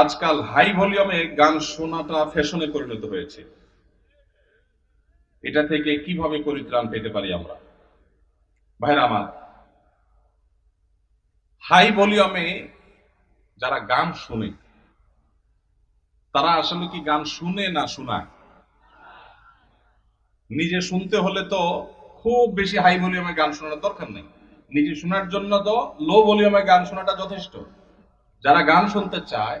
আজকাল হাই ভলিউমে গান শোনাটা ফ্যাশনে পরিণত হয়েছে। এটা থেকে কীভাবে পরিত্রাণ পেতে পারি আমরা? ভাইরা আমার, হাই ভলিউমে যারা গান শুনে, তারা আসলে কি গান শুনে না শোনায়? নিজে শুনতে হলে তো খুব বেশি হাই ভলিউমে গান শোনার দরকার নেই। নিজে শোনার জন্য তো লো ভলিউমে গান শোনাটা যথেষ্ট। যারা গান শুনতে চায়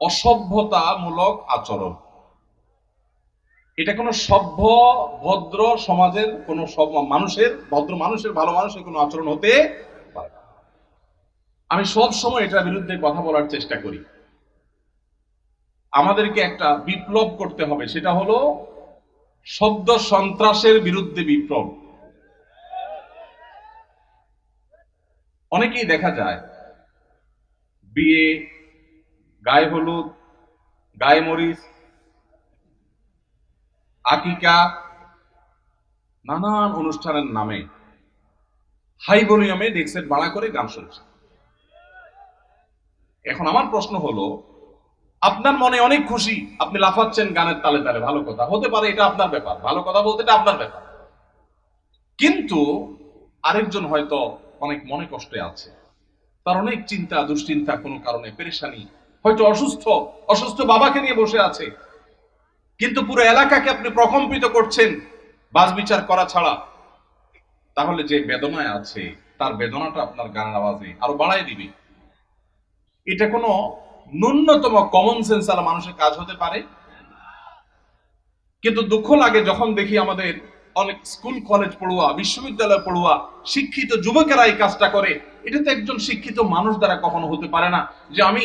অসভ্যতামূলক আচরণ। এটা কোনো সভ্য, ভদ্র সমাজের কোনো মানুষের, ভদ্র মানুষের, ভালো মানুষের কোনো আচরণ হতে পারে আমি সব সময় এটার বিরুদ্ধে কথা বলার চেষ্টা করি। আমাদেরকে একটা বিপ্লব করতে হবে, সেটা হলো শব্দ সন্ত্রাসের বিরুদ্ধে বিপ্লব। অনেকেই দেখা যায়, বিয়ে গায়ে হলুদ গায়ে মরিচ, আকিকা, নানান অনুষ্ঠানের নামে হাই ভলিউমে ডেক্সেট ভাড়া করে গান শুনছে। এখন আমার প্রশ্ন হলো, আপনার মনে অনেক খুশি, আপনি লাফাচ্ছেন গানের তালে তালে, ভালো কথা। হতে পারে এটা আপনার ব্যাপার, ভালো কথা বলতে এটা আপনার ব্যাপার। কিন্তু আরেকজন হয়তো অনেক মনে কষ্টে আছে। তার অনেক চিন্তা, দুশ্চিন্তা, কোনো কারণে পেরেশানি হয়তো অসুস্থ অসুস্থ বাবাকে নিয়ে বসে আছে। কিন্তু পুরো এলাকাকে আপনি প্রকম্পিত করছেন বাস বিচার করা ছাড়া। তাহলে যে বেদনায় আছে, তার বেদনাটা আপনার গানের আওয়াজে আরও বাড়াই দিবে। এটা কোনো ন্যূনতম কমন সেন্স আর মানুষের কাজ হতে পারে। কিন্তু দুঃখ লাগে যখন দেখি আমাদের অনেক স্কুল, কলেজ পড়ুয়া, বিশ্ববিদ্যালয় পড়ুয়া, শিক্ষিত যুবকেরা এই কাজটা করে। এটা তো একজন শিক্ষিত মানুষ দ্বারা কখনো হতে পারে না যে আমি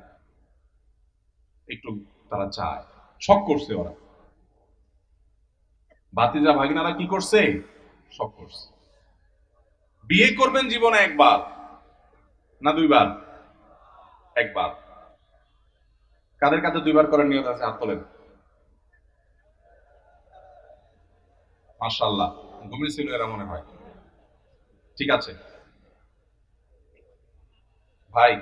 একটু তারা চায়। শখ করছে ওরা। ভাতিজা, ভাগিনারা কি করছে? শখ করছে। বিয়ে করবেন জীবনে একবার, না দুইবার? একবার। কাদের কাছে দুইবার করার নিয়ত আছে? হাত তোলেন। মাশাল্লাহ ছিল এরা মনে হয়। ঠিক আছে। ভাই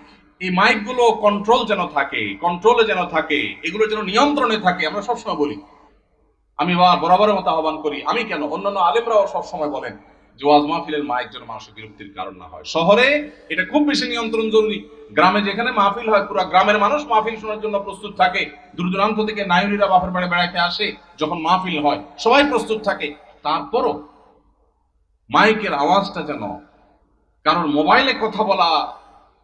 এই মাইকগুলো কন্ট্রোল যেন থাকে কন্ট্রোলে যেন থাকে, এগুলো যেন নিয়ন্ত্রণে থাকে, আমরা সবসময় বলি। আমি বা বরাবরের মতো আহ্বান করি, আমি কেন? অন্যান্য আলেমরাও সবসময় বলেন যে ওয়াজ মাহফিলের মাইক যেন মানুষের বিরক্তির কারণ না হয়। শহরে এটা খুব বেশি নিয়ন্ত্রণ জরুরি। গ্রামে যেখানে মাহফিল হয়, পুরো গ্রামের মানুষ মাহফিল শোনার জন্য প্রস্তুত থাকে। দূর দূরান্ত থেকে নায়ুরিরা বাপের বাড়ি বেড়াতে আসে, যখন মাহফিল হয়, সবাই প্রস্তুত থাকে। তারপরও মাইকের আওয়াজটা যেন কারণ মোবাইলে কথা বলা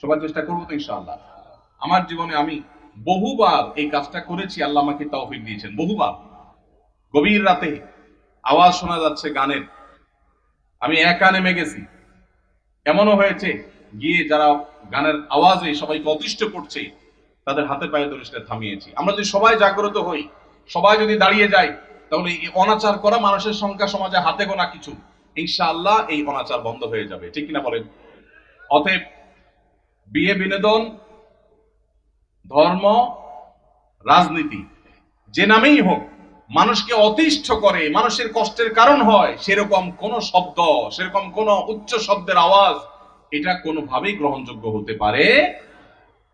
সবার চেষ্টা করব তো ইনশাআল্লাহ। আমার জীবনে আমি বহুবার এই কাজটা করেছি, আল্লাহ আমাকে তৌফিক দিয়েছেন, বহুবার। গভীর রাতে আওয়াজ শোনা যাচ্ছে গানের। আমি একা নেমে গেছি। এমনও হয়েছে, গিয়ে যারা গানের আওয়াজে সবাইকে অতিষ্ঠ করছে, তাদের হাতে পায়ে ধরে সেটা থামিয়েছি। আমরা যদি সবাই জাগ্রত হই, সবাই যদি দাঁড়িয়ে যাই তাহলে এই অনাচার করা মানুষের সংখ্যা সমাজে হাতে গোনা কিছু। ইনশাআল্লাহ এই অনাচার বন্ধ হয়ে যাবে, ঠিক কিনা বলেন? অতএব বিয়ে বিনোদন, ধর্ম, রাজনীতি, যে নামেই হোক, মানুষকে অতিষ্ঠ করে, মানুষের কষ্টের কারণ হয়, সেরকম কোন শব্দ, সেরকম কোন উচ্চ শব্দের আওয়াজ, এটা কোনোভাবেই গ্রহণযোগ্য হতে পারে।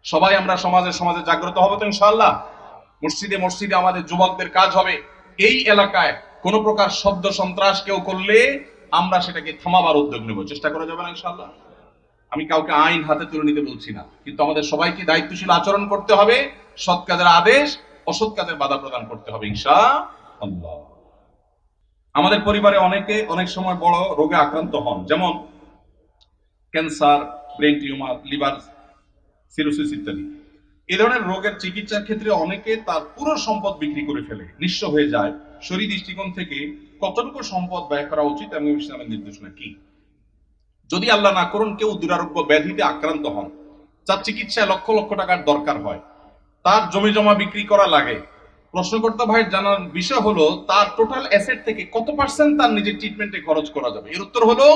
সবাই আমরা সমাজে সমাজে জাগ্রত হবে তো ইনশাআল্লাহ? মসজিদে মসজিদে আমাদের যুবকদের কাজ হবে। এই এলাকায় কোন প্রকার শব্দ, সন্ত্রাস কেউ করলে আমরা সেটাকে থামাবার উদ্যোগ নেব। চেষ্টা করা যাবে না ইনশাআল্লাহ? আমি কাউকে আইন হাতে তুলে নিতে বলছি না। কিন্তু আমাদের সবাইকে দায়িত্বশীল আচরণ করতে হবে, সৎ কাজের আদেশ, অসৎ কাজের বাধা প্রদান করতে হবে ইনশা আমাদের পরিবারে অনেকে অনেক সময় বড় রোগে আক্রান্ত হন। যেমন cancer, brain tumour, liver cirrhosis ইত্যাদি। এ ধরনের রোগের চিকিৎসার ক্ষেত্রে অনেকে তার পুরো সম্পদ বিক্রি করে ফেলে, নিঃস্ব হয়ে যায়। শরীর দৃষ্টিকোণ থেকে কতটুকু সম্পদ ব্যয় করা উচিত এবং ইসলামের নির্দেশনা কি? যদি আল্লাহ না করুন, কেউ দুরারোগ্য ব্যাধিতে আক্রান্ত হন। যার চিকিৎসায় লক্ষ লক্ষ টাকার দরকার হয়। তার জমি জমা বিক্রি করা লাগে। প্রশ্নকর্তা ভাইয়ের জানার বিষয় হলো, তার টোটাল অ্যাসেট থেকে কত পার্সেন্ট তার নিজের ট্রিটমেন্টে খরচ করা যাবে? এর উত্তর হলো,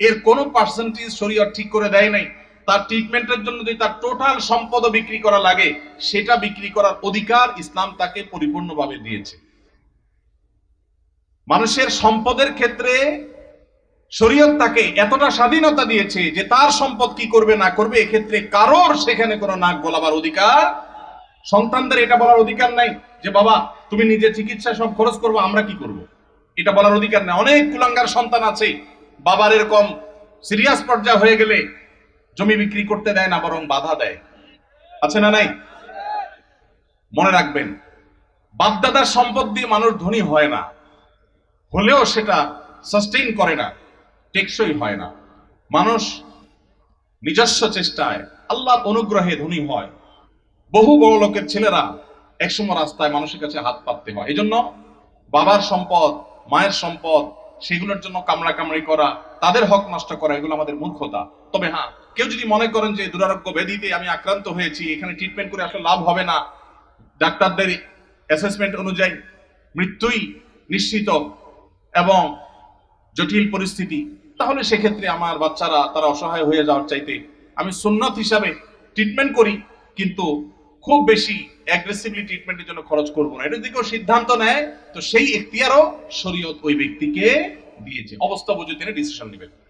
এর কোনো পার্সেন্টেজ শরীয়ত ঠিক করে দেয় নাই। তার ট্রিটমেন্টের জন্য যদি তার টোটাল সম্পদ বিক্রি করা লাগে, সেটা বিক্রি করার অধিকার ইসলাম তাকে পরিপূর্ণভাবে দিয়েছে। মানুষের সম্পদের ক্ষেত্রে শরীয়ত তাকে এতটা স্বাধীনতা দিয়েছে যে তার সম্পদ কি করবে, না করবে, এক্ষেত্রে কারোর সেখানে কোনো নাক গলাবার অধিকার? সন্তানদের এটা বলার অধিকার নাই যে, বাবা, তুমি নিজে চিকিৎসা সব খরচ করব, আমরা কি করব? এটা বলার অধিকার নাই। অনেক কুলাঙ্গার সন্তান আছে, বাবার এরকম সিরিয়াস পর্যায়ে হয়ে গেলে জমি বিক্রি করতে দেয় না, বরং বাধা দেয়। আছে না নাই? মনে রাখবেন, বাপদাদার সম্পদ দিয়ে মানুষ ধনী হয় না, হলেও সেটা সাস্টেইন করে না। টেকসই হয় না। মানুষ নিজস্ব চেষ্টায় আল্লাহ অনুগ্রহে ধনী হয়। বহু বড় লোকের ছেলেরা একসময় রাস্তায় মানুষের কাছে হাত পাততে হয়। এই জন্য বাবার সম্পদ, মায়ের সম্পদ, সেগুলোর জন্য কামড়া কামড়ি করা, তাদের হক নষ্ট করা, এগুলো আমাদের মূর্খতা। তবে হ্যাঁ কেউ যদি মনে করেন যে দুরারোগ্য ব্যাধিতে আমি আক্রান্ত হয়েছি, এখানে ট্রিটমেন্ট করে আসলে লাভ হবে না, ডাক্তারদের অ্যাসেসমেন্ট অনুযায়ী মৃত্যুই নিশ্চিত এবং জটিল পরিস্থিতি, তাহলে সেক্ষেত্রে আমার বাচ্চারা তারা অসহায় হয়ে যাওয়ার চাইতে আমি সুন্নত হিসাবে ট্রিটমেন্ট করি, কিন্তু খুব বেশি অ্যাগ্রেসিভলি ট্রিটমেন্টের জন্য খরচ করব না। এটা যদি কেউ সিদ্ধান্ত নেয়, তো সেই এখতিয়ারও শরীয়ত ওই ব্যক্তিকে দিয়েছে। অবস্থা বুঝে তিনি ডিসিশন নেবেন।